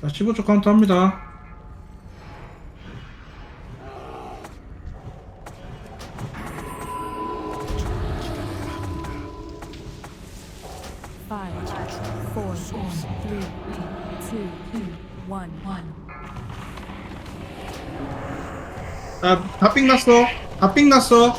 자 15초 카운트 합니다. 자 다삥 났어. 다삥 났어.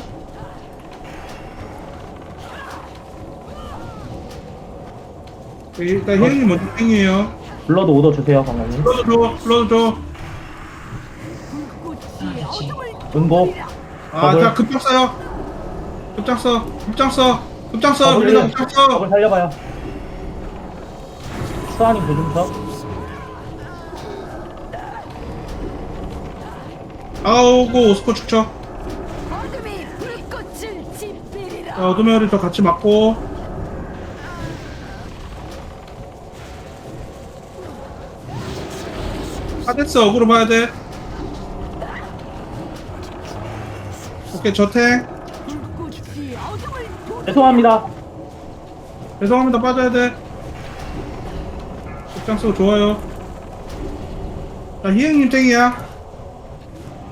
자, 일단 희영님 먼저 땡이에요 블러드 오더 주세요, 강남님. 불러줘 줘 불러줘 줘 응고. 아. 자 급장 써요. 급장 써. 급장 써. 급장 써. 살려- 급장 써. 버블 살려봐요. 수아님 조준석. 아우고 오스코 축쳐. 어둠의 허리 저 같이 맞고. 하데스 어그로 봐야 돼. 오케이 저탱. 죄송합니다. 죄송합니다 빠져야 돼. 급장 쓰고 좋아요. 자 희행님 탱이야.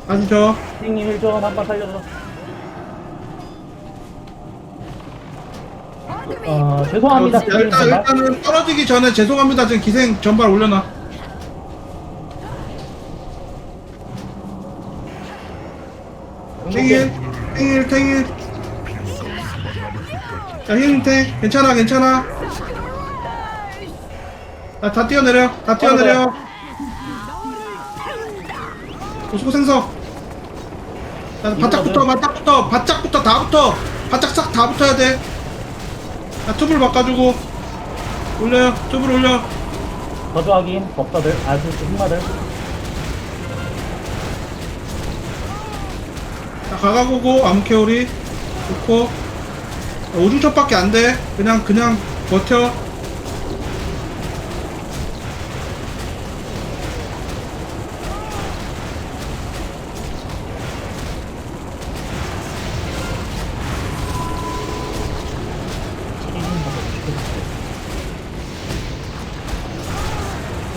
아시죠? 선생님 1전 한번 살려줘. 어, 죄송합니다. 야, 일단. 일단은 떨어지기 전에 죄송합니다. 지금 기생 전발 올려놔. 탱일, 탱일, 탱일. 자, 힐 탱. 괜찮아, 괜찮아. 자, 다 뛰어내려. 다 뛰어내려. 고수고 생석. 자, 바짝부터, 바짝부터, 바짝부터 다 붙어. 바짝 싹 다 붙어야 돼. 자, 튜브를 바꿔주고. 올려요. 튜브를 올려. 확인. 법사들. 아주 흑마들. 자, 가가고고, 암케오리. 좋고. 자, 오중첩밖에 안 돼. 그냥, 그냥 버텨.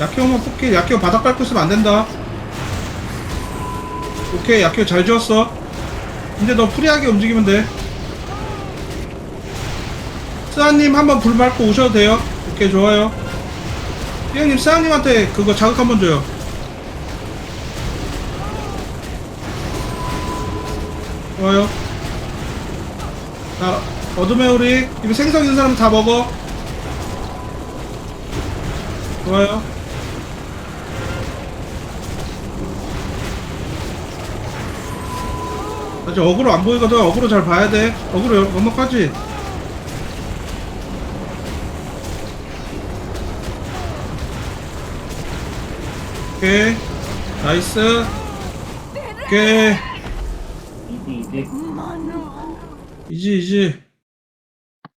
약해오만 뽑기, 약해오 바닥 밟고 있으면 안 된다. 오케이, 약해오 잘 지웠어. 이제 너 프리하게 움직이면 돼. 스아님 한번 불 밟고 오셔도 돼요. 오케이, 좋아요. 희영님, 스아님한테 그거 자극 한번 줘요. 좋아요. 자, 어둠의 우리 이거 생선 있는 사람 다 먹어. 좋아요. 아직 어그로 안 보이거든. 어그로 잘 봐야 돼. 어그로 연막하지. 오케이. 나이스. 오케이. 이지, 이지. 이지, 이지.